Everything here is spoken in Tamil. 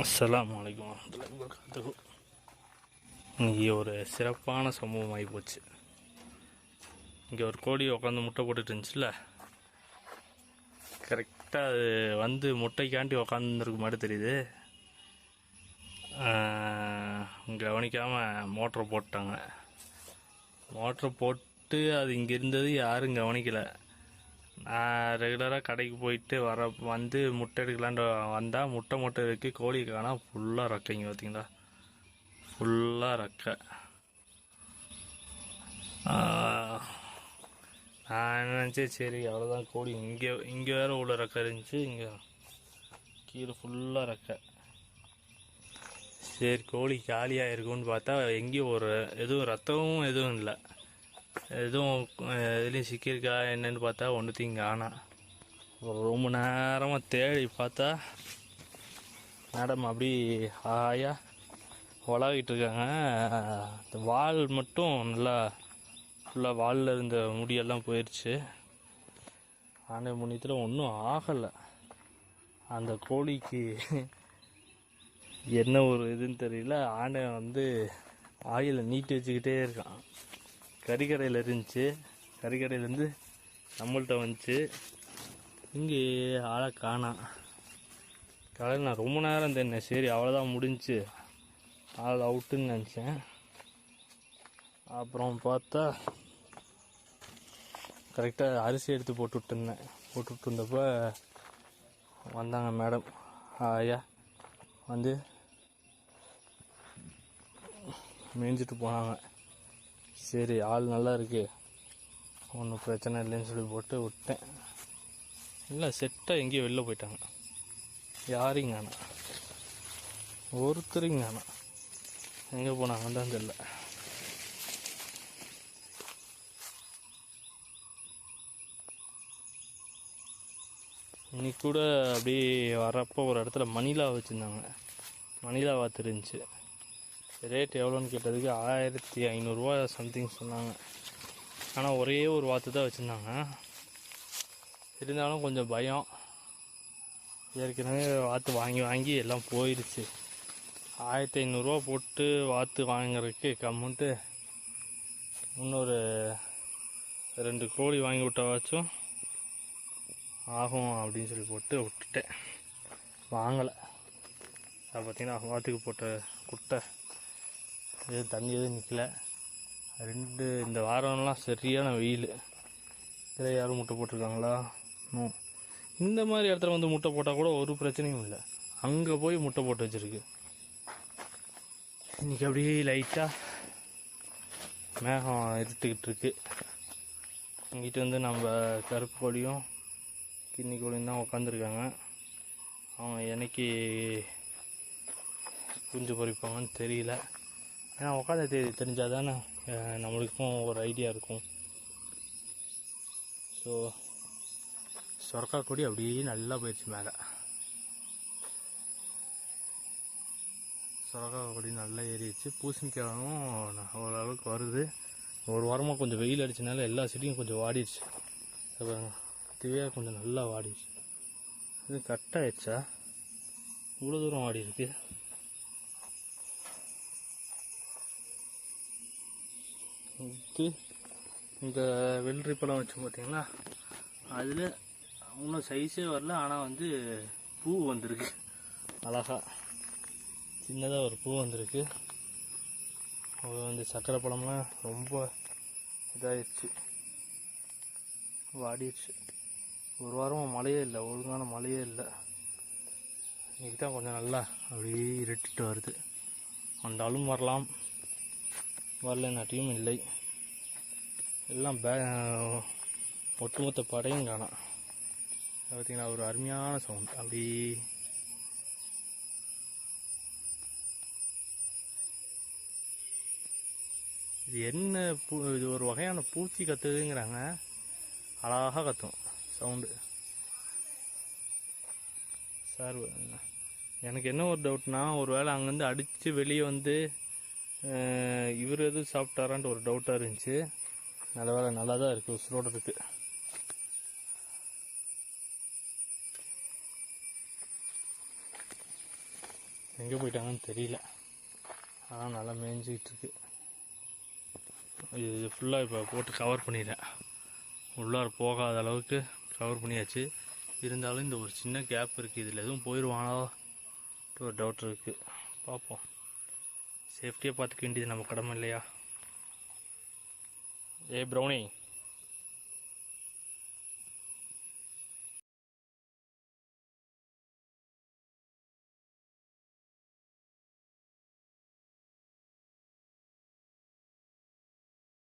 அஸ்லாம் வலைக்கம் வரஹ்மத்துல்லாஹி வபரகாத்துஹு. இன்றைக்கி ஒரு சிறப்பான சம்பவம் ஆகி போச்சு. இங்கே ஒரு கோழி உட்காந்து முட்டை போட்டுட்டு இருந்துச்சுல்ல? கரெக்டாக அது வந்து முட்டைக்காண்டி உக்காந்துருக்கு மாதிரி தெரியுது. கவனிக்காமல் மோட்டரை போட்டாங்க. மோட்டரை போட்டு அது இங்கே இருந்தது யாரும் கவனிக்கலை. நான் ரெகுலராக கடைக்கு போயிட்டு வர வந்து முட்டை எடுக்கலான்ட்டு வந்தால் முட்டை முட்டை இருக்கு கோழி காணா ஃபுல்லாக ரக்கைங்க பார்த்தீங்களா ஃபுல்லாக ரக்கை நான் நினச்சேன் சரி அவ்வளோதான் கோழி இங்கே இங்கே வேறு உள்ள ரக்கை இருந்துச்சு இங்கே கீழே ஃபுல்லாக ரக்கை சரி கோழி காலியாக இருக்கும்னு பார்த்தா எங்கேயும் ஒரு எதுவும் ரத்தமும் எதுவும் இல்லை. எதுவும் எதுலேயும் சிக்கியிருக்கா என்னன்னு பார்த்தா ஒன்றுத்தையும் காணா ஒரு ரொம்ப நேரமாக தேடி பார்த்தா மேடம் அப்படி ஹாயாக உலாவிட்டு இருக்காங்க. அந்த வால் மட்டும் நல்லா ஃபுல்லாக வாலில் இருந்த முடியெல்லாம் போயிடுச்சு ஆனை முன்னியத்தில் ஒன்றும் ஆகலை. அந்த கோழிக்கு என்ன ஒரு இதுன்னு தெரியல. ஆனை வந்து ஆயிலை நீட்டி வச்சுக்கிட்டே இருக்கான். கறிக்கடையில் இருந்துச்சு. கறிக்கடையிலேருந்து நம்மள்கிட்ட வந்துச்சு. இங்கே ஆளை காணாம் காலையில் நான் ரொம்ப நேரம் தேடினேன் சரி அவ்வளோதான் முடிஞ்சு. ஆள் அவுட்டுன்னு நினச்சேன். அப்புறம் பார்த்தா கரெக்டாக அரிசி எடுத்து போட்டு விட்டுருந்தேன் போட்டு இருந்தப்போ வந்தாங்க மேடம் ஐயா. வந்து மேய்ஞ்சிட்டு போனாங்க. சரி ஆள் நல்லா இருக்கு. ஒன்றும் பிரச்சனை இல்லைன்னு சொல்லி போட்டு விட்டேன். இல்லை செட்டாக எங்கேயோ வெளில போயிட்டாங்க. யாரையும் ஆனால் ஒருத்தரையும் ஆனால் எங்கே போனாங்கன்னு தான் தெரியல. இன்னைக்கு கூட அப்படியே வரப்போ ஒரு இடத்துல மணிலா வச்சுருந்தாங்க. மணிலா வாத்து இருந்துச்சு ரேட் எவ்வளோன்னு கேட்டதுக்கு ஆயிரத்தி ஐநூறுரூவா சம்திங் சொன்னாங்க. ஆனால் ஒரே ஒரு வாத்து தான் வச்சுருந்தாங்க. இருந்தாலும் கொஞ்சம் பயம். ஏற்கனவே வாத்து வாங்கி வாங்கி எல்லாம் போயிடுச்சு ஆயிரத்தி ஐநூறுரூவா போட்டு வாத்து வாங்குறதுக்கு கம்முன்ட்டு இன்னொரு ரெண்டு கோழி வாங்கி விட்டாச்சும் ஆகும் அப்படின்னு சொல்லி போட்டு விட்டுட்டேன். வாங்கலை. அதை பார்த்தீங்கன்னா வாத்துக்கு போட்ட குட்டை எதுவும் தண்ணி எதுவும் நிற்கல ரெண்டு இந்த வாரம்லாம் சரியான வெயில். இதில் யாரும் முட்டை போட்டிருக்காங்களா? நோ. இந்த மாதிரி இடத்துல வந்து முட்டை போட்டால் கூட ஒரு பிரச்சனையும் இல்லை. அங்கே போய் முட்டை போட்டு வச்சுருக்கு. இன்றைக்கி அப்படியே லைட்டாக மேகம் இருட்டுக்கிட்டு இருக்கு. இங்கிட்ட வந்து நம்ம கருப்பு கோழியும் கிண்ணி கோழியும் தான் உட்காந்துருக்காங்க அவங்க என்னைக்கு குஞ்சு பொறிப்பாங்கன்னு தெரியல. ஏன்னா உட்காந்த தேதி தெரிஞ்சால் தானே நம்மளுக்கும் ஒரு ஐடியா இருக்கும். ஸோ சொரக்கா கொடி அப்படியே நல்லா போயிடுச்சு மேலே. சொரக்கா கொடி நல்லா ஏறிடுச்சு. பூசணிக்கிழமும் ஓரளவுக்கு வருது. ஒரு வாரமாக கொஞ்சம் வெயில் அடிச்சனால எல்லா செடியும் கொஞ்சம் வாடிடுச்சு. அப்புறம் பாருங்க கொஞ்சம் நல்லா வாடிடுச்சு. இது கட் ஆயிடுச்சா? இவ்வளோ தூரம் வாடி இருக்குது இது இந்த வெள்ளரி பழம் வச்சு பார்த்தீங்களா அதில் இன்னும் சைஸே வரல. ஆனால் வந்து பூ வந்திருக்கு. அழகா. சின்னதாக ஒரு பூ வந்திருக்கு. அது வந்து சக்கரை பழம்லாம் ரொம்ப இதாகிடுச்சு வாடிடுச்சு ஒரு வாரமாக மழையே இல்லை. ஒழுங்கான மழையே இல்லை. இன்றைக்கி தான் கொஞ்சம் நல்லா அப்படியே இருட்டிட்டு வருது. வந்தாலும் வரலாம். வரலனாட்டியும் இல்லை. எல்லாம் பே ஒட்டுமொத்த படையும் காணாம் பார்த்தீங்கன்னா ஒரு அருமையான சவுண்ட் அப்படி இது என்ன பூ இது ஒரு வகையான பூச்சி கத்துதுங்கிறாங்க. அழகாக கத்தும் சவுண்டு சார் எனக்கு என்ன ஒரு டவுட்னா ஒரு வேளை அங்கேருந்து அடித்து வெளியே வந்து இவர் எதுவும் சாப்பிட்டாரான்ட்டு ஒரு டவுட்டாக இருந்துச்சு. நல்ல வேலை நல்லா தான் இருக்குது உசுரோடு இருக்குது எங்கே போயிட்டாங்கன்னு தெரியல. ஆனால் நல்லா மேய்ஞ்சிக்கிட்டு இருக்கு. இது ஃபுல்லாக இப்போ போட்டு கவர் பண்ணிடுறேன் உள்ளார போகாத அளவுக்கு கவர் பண்ணியாச்சு. இருந்தாலும் இந்த ஒரு சின்ன கேப் இருக்குது இதில் எதுவும் போயிடுவானோ ஒரு டவுட் இருக்குது பார்ப்போம் சேஃப்டியாக பார்த்துக்க வேண்டியது நம்ம கடமை இல்லையா? ఏ బ్రౌనీ